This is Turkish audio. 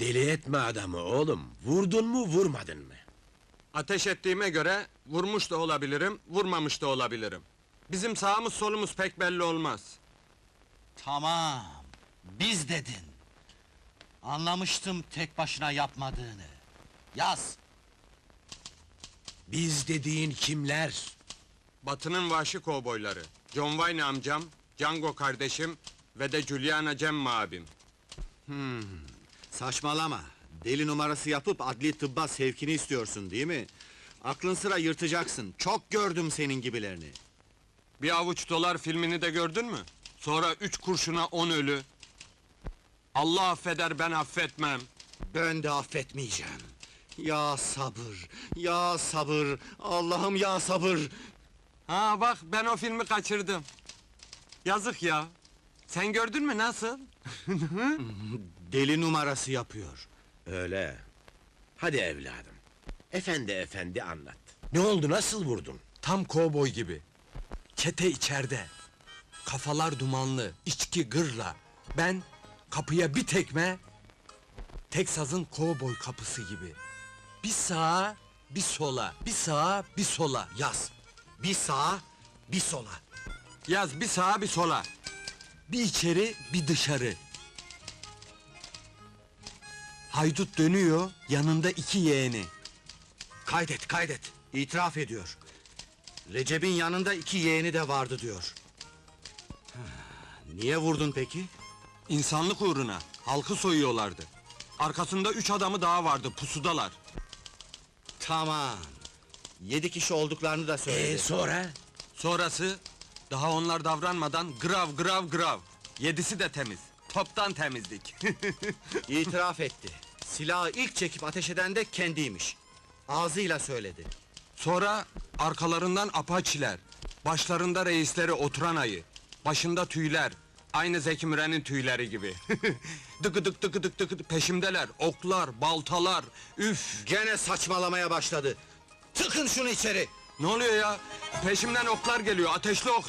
Deli etme adamı oğlum. Vurdun mu vurmadın mı? Ateş ettiğime göre vurmuş da olabilirim, vurmamış da olabilirim. Bizim sağımız solumuz pek belli olmaz. Tamam, biz dedin. Anlamıştım tek başına yapmadığını. Yaz. Biz dediğin kimler? Batı'nın vahşi kovboyları. John Wayne amcam, Django kardeşim ve de Juliana Cem abim. Saçmalama. Deli numarası yapıp adli tıbba sevkini istiyorsun değil mi? Aklın sıra yırtacaksın. Çok gördüm senin gibilerini. Bir avuç dolar filmini de gördün mü? Sonra üç kurşuna on ölü. Allah affeder ben affetmem. Ben de affetmeyeceğim. Ya sabır, ya sabır, Allah'ım ya sabır! Ha bak ben o filmi kaçırdım. Yazık ya. Sen gördün mü nasıl? Deli numarası yapıyor. Öyle. Hadi evladım. Efendi efendi anlat. Ne oldu nasıl vurdun? Tam kovboy gibi. Çete içeride. Kafalar dumanlı, içki gırla. Ben kapıya bir tekme... Teksas'ın kovboy kapısı gibi. Bir sağa, bir sola, bir sağa, bir sola. Yaz. Bir sağa, bir sola. Yaz bir sağa, bir sola. Bir içeri, bir dışarı. Haydut dönüyor, yanında iki yeğeni. Kaydet, kaydet. İtiraf ediyor. Recep'in yanında iki yeğeni de vardı diyor. Niye vurdun peki? İnsanlık uğruna, halkı soyuyorlardı. Arkasında üç adamı daha vardı, pusudalar. Tamam. Yedi kişi olduklarını da Ee söyledi. sonra? Sonrası, daha onlar davranmadan grav grav grav. Yedisi de temiz, toptan temizlik. İtiraf etti. Silahı ilk çekip ateş eden de kendiymiş. Ağzıyla söyledi. Sonra arkalarından apaçiler, başlarında reisleri oturan ayı, başında tüyler, aynı Zeki Müren'in tüyleri gibi. dıkıdık dıkıdık dıkıdık peşimdeler, oklar, baltalar, üf! Gene saçmalamaya başladı. Tıkın şunu içeri. Ne oluyor ya? Peşimden oklar geliyor, ateşli oklar.